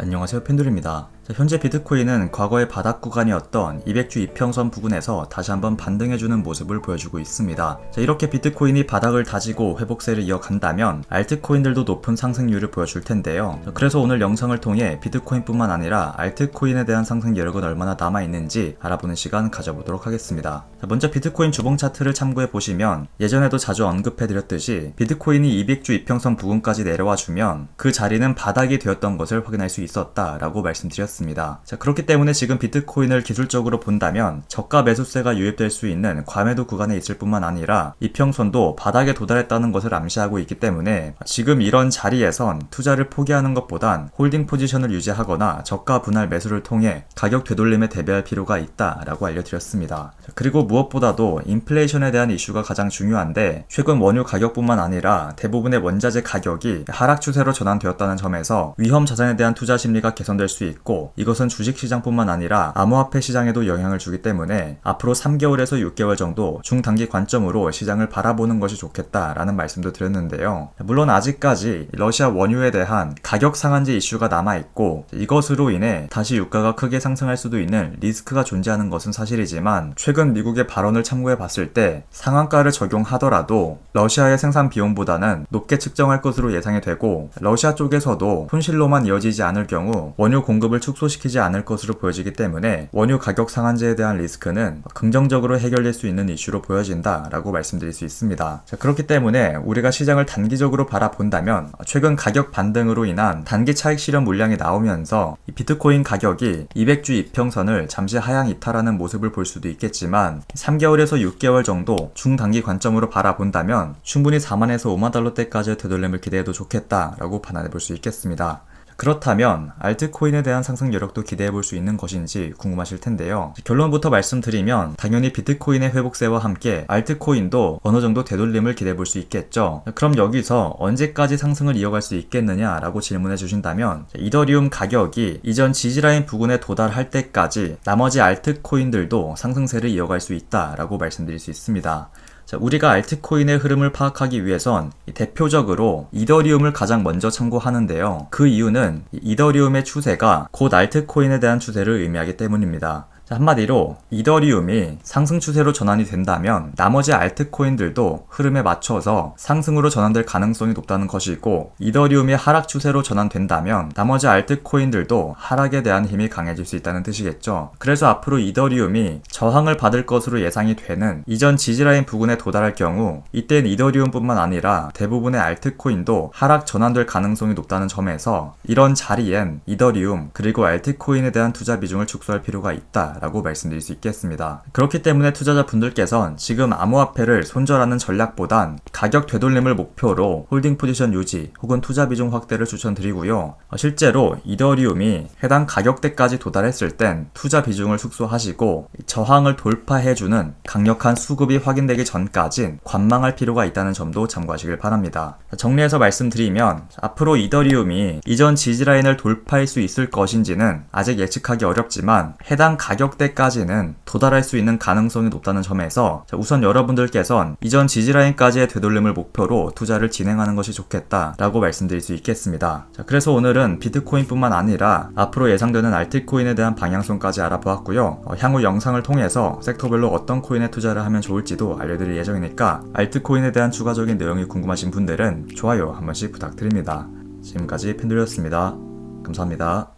안녕하세요 펜돌입니다. 자, 현재 비트코인은 과거의 바닥 구간이었던 200주 이평선 부근에서 다시 한번 반등해주는 모습을 보여주고 있습니다. 자, 이렇게 비트코인이 바닥을 다지고 회복세를 이어간다면 알트코인들도 높은 상승률을 보여줄 텐데요. 자, 그래서 오늘 영상을 통해 비트코인뿐만 아니라 알트코인에 대한 상승 여력은 얼마나 남아있는지 알아보는 시간 가져보도록 하겠습니다. 자, 먼저 비트코인 주봉 차트를 참고해 보시면 예전에도 자주 언급해드렸듯이 비트코인이 200주 이평선 부근까지 내려와 주면 그 자리는 바닥이 되었던 것을 확인할 수 있었다라고 말씀드렸습니다. 자, 그렇기 때문에 지금 비트코인을 기술적으로 본다면 저가 매수세가 유입될 수 있는 과매도 구간에 있을 뿐만 아니라 이평선도 바닥에 도달했다는 것을 암시하고 있기 때문에 지금 이런 자리에선 투자를 포기하는 것보단 홀딩 포지션을 유지하거나 저가 분할 매수를 통해 가격 되돌림에 대비할 필요가 있다라고 알려드렸습니다. 자, 그리고 무엇보다도 인플레이션에 대한 이슈가 가장 중요한데 최근 원유 가격뿐만 아니라 대부분의 원자재 가격이 하락 추세로 전환되었다는 점에서 위험 자산에 대한 투자 심리가 개선될 수 있고 이것은 주식 시장뿐만 아니라 암호화폐 시장에도 영향을 주기 때문에 앞으로 3개월에서 6개월 정도 중단기 관점으로 시장을 바라보는 것이 좋겠다라는 말씀도 드렸는데요. 물론 아직까지 러시아 원유에 대한 가격 상한제 이슈가 남아 있고 이것으로 인해 다시 유가가 크게 상승할 수도 있는 리스크가 존재하는 것은 사실이지만 최근 미국의 발언을 참고해 봤을 때 상한가를 적용하더라도 러시아의 생산 비용보다는 높게 측정할 것으로 예상이 되고 러시아 쪽에서도 손실로만 이어지지 않을 경우 원유 공급을 축소 시키지 않을 것으로 보여지기 때문에 원유 가격 상한제에 대한 리스크는 긍정적으로 해결될 수 있는 이슈로 보여진다라고 말씀드릴 수 있습니다. 자, 그렇기 때문에 우리가 시장을 단기적으로 바라본다면 최근 가격 반등으로 인한 단기 차익 실현 물량이 나오면서 이 비트코인 가격이 200주 이평선을 잠시 하향 이탈하는 모습을 볼 수도 있겠지만 3개월에서 6개월 정도 중단기 관점으로 바라본다면 충분히 4만에서 5만 달러대까지의 되돌림을 기대해도 좋겠다라고 판단해 볼 수 있겠습니다. 그렇다면 알트코인에 대한 상승 여력도 기대해 볼 수 있는 것인지 궁금하실 텐데요. 결론부터 말씀드리면 당연히 비트코인의 회복세와 함께 알트코인도 어느 정도 되돌림을 기대해 볼 수 있겠죠. 그럼 여기서 언제까지 상승을 이어갈 수 있겠느냐라고 질문해 주신다면 이더리움 가격이 이전 지지라인 부근에 도달할 때까지 나머지 알트코인들도 상승세를 이어갈 수 있다라고 말씀드릴 수 있습니다. 자, 우리가 알트코인의 흐름을 파악하기 위해선 대표적으로 이더리움을 가장 먼저 참고하는데요. 그 이유는 이더리움의 추세가 곧 알트코인에 대한 추세를 의미하기 때문입니다. 자, 한마디로 이더리움이 상승 추세로 전환이 된다면 나머지 알트코인들도 흐름에 맞춰서 상승으로 전환될 가능성이 높다는 것이고 이더리움이 하락 추세로 전환된다면 나머지 알트코인들도 하락에 대한 힘이 강해질 수 있다는 뜻이겠죠. 그래서 앞으로 이더리움이 저항을 받을 것으로 예상이 되는 이전 지지라인 부근에 도달할 경우 이땐 이더리움뿐만 아니라 대부분의 알트코인도 하락 전환될 가능성이 높다는 점에서 이런 자리엔 이더리움 그리고 알트코인에 대한 투자 비중을 축소할 필요가 있다. 라고 말씀드릴 수 있겠습니다. 그렇기 때문에 투자자분들께선 지금 암호화폐를 손절하는 전략보단 가격 되돌림을 목표로 홀딩 포지션 유지 혹은 투자 비중 확대를 추천드리고요. 어, 실제로 이더리움이 해당 가격대까지 도달했을 땐 투자 비중을 축소하시고 저항을 돌파해주는 강력한 수급이 확인되기 전까진 관망할 필요가 있다는 점도 참고하시길 바랍니다. 정리해서 말씀드리면 앞으로 이더리움이 이전 지지라인을 돌파할 수 있을 것인지는 아직 예측하기 어렵지만 해당 가격 가격대까지는 도달할 수 있는 가능성이 높다는 점에서 우선 여러분들께선 이전 지지라인까지의 되돌림을 목표로 투자를 진행하는 것이 좋겠다라고 말씀드릴 수 있겠습니다. 자, 그래서 오늘은 비트코인뿐만 아니라 앞으로 예상되는 알트코인에 대한 방향성까지 알아보았고요. 어, 향후 영상을 통해서 섹터별로 어떤 코인에 투자를 하면 좋을지도 알려드릴 예정이니까 알트코인에 대한 추가적인 내용이 궁금하신 분들은 좋아요 한 번씩 부탁드립니다. 지금까지 팬들이었습니다. 감사합니다.